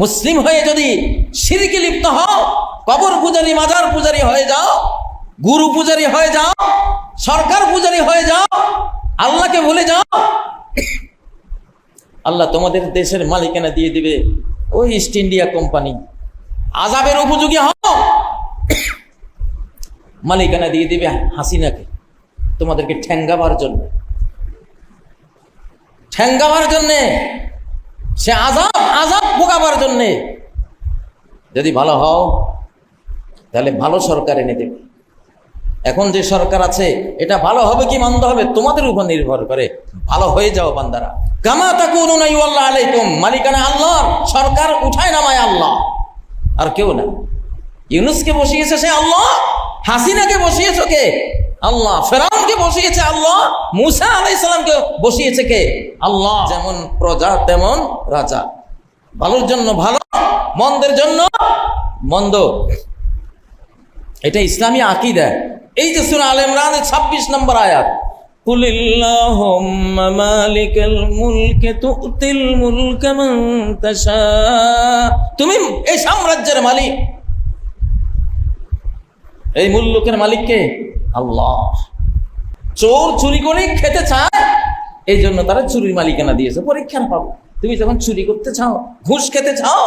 মুসলিম হয়ে যদি সিরিকে লিপ্ত হও, কবর পূজারী, মাজার পূজারী হয়ে যাও, গুরু পূজারী হয়ে যাও, সরকার পূজারী হয়ে যাও, আল্লাহকে ভুলে যাও, আল্লাহ তোমাদের দেশের মালিকানা দিয়ে দিবে ওই ইস্ট ইন্ডিয়া কোম্পানি আজাবের উপযোগী হও, মালিকানা দিয়ে দিবে হাসিনাকে। তোমাদেরকে ঠ্যাঙ্গাবার জন্য। ঠ্যাঙ্গাবার জন্যে সে আজাব আজাব জন্যে যদি ভালো হও, তাহলে ভালো সরকার এনে দেবে। এখন যে সরকার আছে, এটা ভালো হবে কি মন্দ হবে তোমাদের উপর নির্ভর করে। ভালো হয়ে যাও বান্দারা। কামা তাকুনুনা ইউআল্লাহ আলাইকুম, মালিকানা আল্লাহ সরকার উঠায় নামায় আল্লাহ। আর কেউ না। ইউনুসকে বসিয়েছে সে আল্লাহ, হাসিনাকে বসিয়েছে কে? আল্লাহ। ফেরাউনকে বসিয়েছে আল্লাহ, মুসা আলাইসালামকে বসিয়েছে কে? আল্লাহ। যেমন প্রজা, তেমন রাজা। ভালোর জন্য ভালো মন্দের জন্য মন্দ এটা ইসলামী আকিদা এই যে সুরা আল ইমরানের ছাব্বিশ নম্বর আয়াত قل اللهم مالك الملك تؤتي الملك من تشاء তুমি এই সাম্রাজ্যের মালিক এই মুল্লুকের মালিককে আল্লাহ চোর চুরি করে খেতে চায় এই জন্য তারা চুরির মালিকানা দিয়েছে পরীক্ষার পাবো তুমি যখন চুরি করতে চাও, ঘুষ খেতে চাও,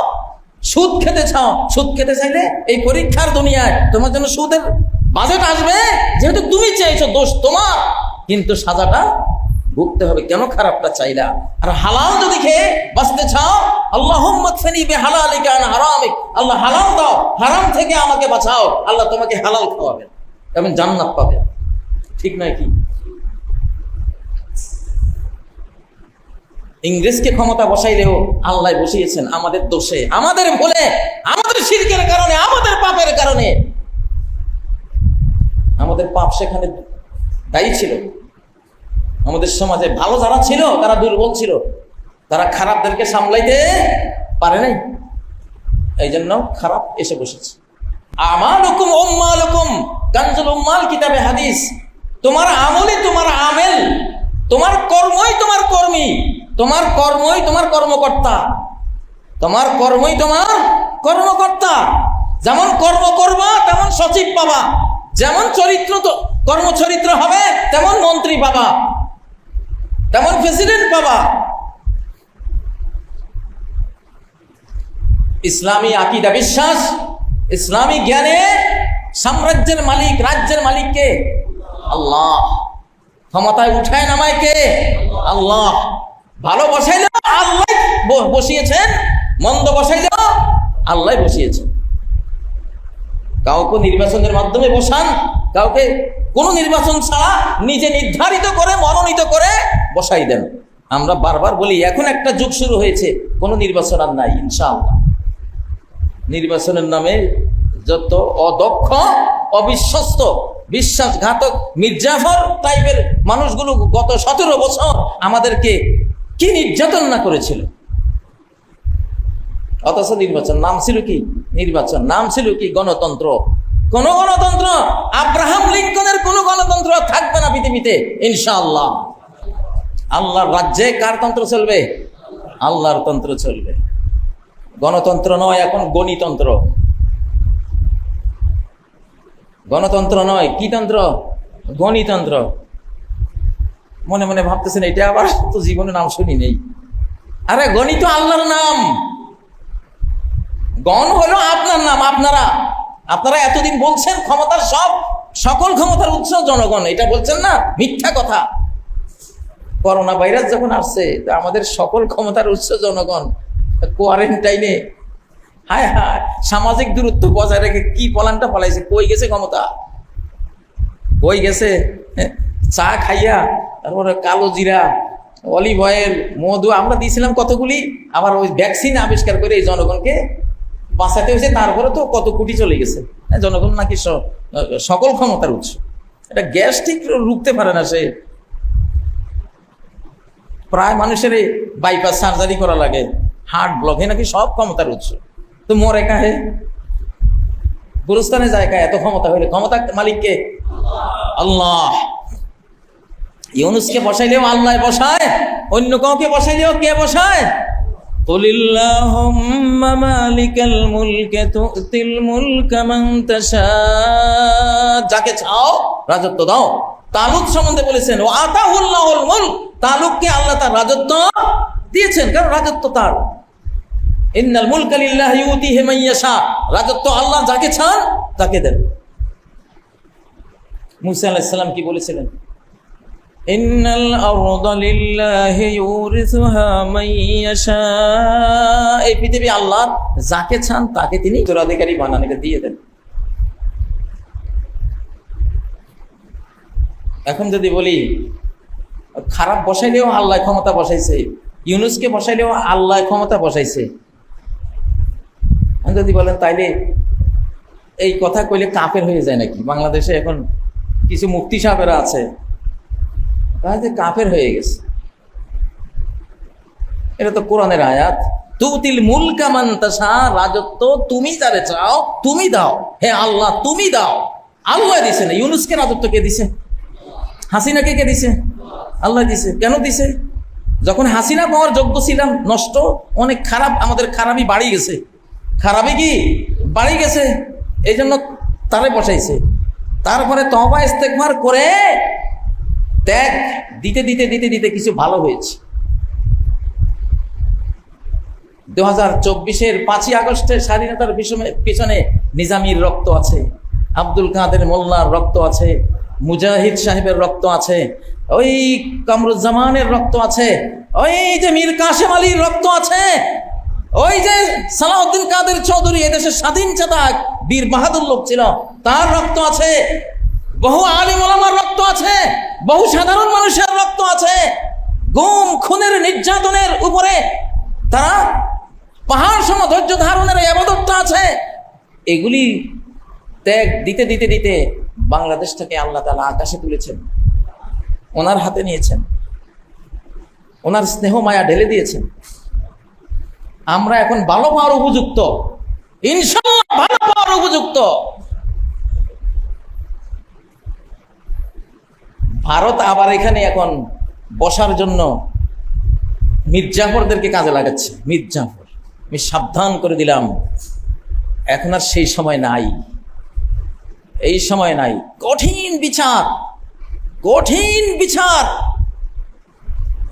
সুদ খেতে চাও, সুদ খেতে চাইলে এই পরীক্ষার দুনিয়ায় তোমার জন্য সুদের বাজেট আসবে। যেহেতু তুমি চাইছো দোষ তোমার, কিন্তু সাজাটা ভুগতে হবে। কেন খারাপটা চাইলা? আর হালাল যদি খেয়ে বাঁচতে চাও আল্লাহ আল্লাহ হালাল দাও, হারাম থেকে আমাকে বাঁচাও। আল্লাহ তোমাকে হালাল খাওয়াবেন এবং জান্নাত পাবে ঠিক নয় কি? ইংরেজকে ক্ষমতা বসাইলেও আল্লাহ বসিয়েছেন আমাদের দোষে, আমাদের ভুলে, আমাদের শিল্পের কারণে, আমাদের পাপের কারণে। আমাদের পাপ সেখানে দায়ী ছিল। আমাদের সমাজে ভালো যারা ছিল, তারা দুর্বল ছিল। তারা খারাপদেরকে সামলাইতে পারে নাই। এই জন্য খারাপ এসে বসেছে। কানজুল কিতাবে হাদিস। তোমার আমলই তোমার আমেল, তোমার কর্মই তোমার কর্মী। তোমার কর্মই তোমার কর্মকর্তা। তোমার কর্মই তোমার কর্মকর্তা। যেমন কর্ম করবা, তেমন সচিব পাবা। যেমন চরিত্র কর্মচরিত্র হবে, তেমন মন্ত্রী পাবা। তেমন প্রেসিডেন্ট পাবা। ইসলামী আকিদা বিশ্বাস, ইসলামী জ্ঞানে সাম্রাজ্যের মালিক, রাজ্যের মালিককে আল্লাহ। ক্ষমতায় উঠায় নামায় কে? আল্লাহ। ভালো বসাইলেও আল্লাহ বসিয়েছেন। মন্দ বসাইলেও আল্লাহ বসিয়েছেন। কাউকে নির্বাচনের মাধ্যমে বসান, কাউকে কোনো নির্বাচন ছাড়া নিজে নির্ধারিত করে, মনোনীত করে বসাই দেন। আমরা বারবার বলি, এখন একটা যুগ শুরু হয়েছে, কোনো নির্বাচন আর নাই, ইনশাআল্লাহ। নির্বাচনের নামে যত অদক্ষ, অবিশ্বস্ত, বিশ্বাসঘাতক, মির্জাফর টাইপের মানুষগুলো গত সতেরো বছর আমাদেরকে কি নির্যাতন না করেছিল? অথচ নির্বাচন নাম ছিল কি? নির্বাচন নাম ছিল কি? গণতন্ত্র। কোন গণতন্ত্র? আব্রাহাম লিঙ্কনের কোন গণতন্ত্র থাকবে না পৃথিবীতে, ইনশাআল্লাহ। আল্লাহর রাজ্যে কার তন্ত্র চলবে? আল্লাহর তন্ত্র চলবে। গণতন্ত্র নয় এখন গণিতন্ত্র। গণতন্ত্র নয় কি তন্ত্র? গণিতন্ত্র। মনে মনে ভাবতেছেন এটা আবার তো জীবনে নাম শুনি নেই। আরে গণিত আল্লাহর নাম। গণ হলো আপনার নাম আপনারা। আপনারা এতদিন বলছেন ক্ষমতার সব সকল ক্ষমতার উৎস জনগণ। এটা বলছেন না মিথ্যা কথা। করোনা ভাইরাস যখন আসছে আমাদের সকল ক্ষমতার উৎস জনগণ কোয়ারেন্টাইনে হায় হায় সামাজিক দূরত্ব বজায় রেখে কি পলানটা পলাইছে কই গেছে ক্ষমতা? কই গেছে হ্যাঁ, চা খাইয়া তারপরে কালো জিরা অলিভ অয়েল মধু আমরা দিয়েছিলাম কতগুলি? আবার ওই ভ্যাকসিন আবিষ্কার করে এই জনগণকে বাঁচাতে হয়েছে। তারপরে তো কত কোটি চলে গেছে। হ্যাঁ, জনগণ নাকি সকল ক্ষমতার উৎস। এটা গ্যাস ঠিক রুখতে পারে না সে। প্রায় মানুষের বাইপাস সার্জারি করা লাগে। হার্ট ব্লক নাকি সব ক্ষমতার উৎস। তো মরে কাহে? গুরুস্থানে যায় এত ক্ষমতা হইলে ক্ষমতা মালিককে? আল্লাহ। ইউনুসকে বসাইলেও আল্লাহ বসায় অন্য কাউকে বসাইলেও কে বসায় قل اللهم مالك الملك تؤتي الملك من تشاء যাকে চাও রাজত্ব দাও তালুক সম্বন্ধে বলেছেন ও আতাহুল্লাহুল মুলক তালুককে আল্লাহ তার রাজত্ব দিয়েছেন কারণ রাজত্ব তার ইন্নাল মুলকা লিল্লাহি ইউতিহি মান ইয়াশা রাজত্ব আল্লাহ যাকে চান তাকে দেন মুসা আলাইহিস সালাম কি বলেছিলেন ইন্নাল আরদা লিল্লাহি ইউরিসুহা মান ইয়াশা। এই পৃথিবী আল্লাহ যাকে চান তাকে তিনি উত্তরাধিকারী বানান দিয়ে দেন। এখন যদি বলি, খারাপ বসাইলেও আল্লাহ ক্ষমতা বসাইছে, ইউনুসকে বসাইলেও আল্লাহ ক্ষমতা বসাইছে। যদি বলেন, তাইলে এই কথা কইলে কাফের হয়ে যায় নাকি? বাংলাদেশে এখন কিছু মুক্তি সাহেবেরা আছে তাহলে কাফের হয়ে গেছে। এটা তো কোরআনের আয়াত। তুতিল মূল কামান তাসা রাজত্ব তুমি যারে চাও, তুমি দাও। হে আল্লাহ, তুমি দাও। আল্লাহ দিছে না। ইউনুসকে রাজত্ব কে দিছে? হাসিনাকে কে দিছে? আল্লাহ দিছে। কেন দিছে? যখন হাসিনা পাওয়ার যোগ্য ছিলাম, নষ্ট, অনেক খারাপ, আমাদের খারাপই বাড়ি গেছে। খারাপই কি? বাড়ি গেছে। এই জন্য তারে বসাইছে। তারপরে তবা ইস্তেকবার করে ত্যাগ দিতে দিতে দিতে দিতে কিছু ভালো হয়েছে। দু হাজার চব্বিশের পাঁচই আগস্টের স্বাধীনতার পিছনে- নিজামির রক্ত আছে, আব্দুল কাদের মোল্লার রক্ত আছে, মুজাহিদ সাহেবের রক্ত আছে, ওই কামরুজ্জামানের রক্ত আছে, ওই যে মীর কাশেম আলীর রক্ত আছে, ওই যে সালাউদ্দিন কাদের চৌধুরী এদেশের স্বাধীন চেতাক বীর বাহাদুর লোক ছিল, তার রক্ত আছে। বহু আলিম ওলামার রক্ত আছে, বহু সাধারণ মানুষের রক্ত আছে। গুম, খুনের, নির্যাতনের উপরে তারা পাহাড় সম ধৈর্য ধারণের আবাদতটা আছে। এগুলি ত্যাগ দিতে দিতে দিতে বাংলাদেশটাকে আল্লাহ তালা আকাশে তুলেছেন, ওনার হাতে নিয়েছেন, ওনার স্নেহ মায়া ঢেলে দিয়েছেন। আমরা এখন ভালো পাওয়ার উপযুক্ত, ইনশাল্লাহ ভালো পাওয়ার উপযুক্ত। ভারত আবার এখানে এখন বসার জন্য মির্জাফরদেরকে কাজে লাগাচ্ছে। মির্জাফর আমি সাবধান করে দিলাম। এখন আর সেই সময় নাই। এই সময় নাই। কঠিন বিচার। কঠিন বিচার।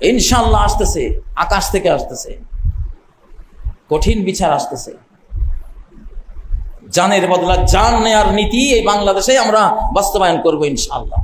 ইনশাল্লাহ আসতেছে। আকাশ থেকে আসতেছে। কঠিন বিচার আসতেছে। জানের বদলা জান নেয়ার নীতি এই বাংলাদেশে আমরা বাস্তবায়ন করব ইনশাল্লাহ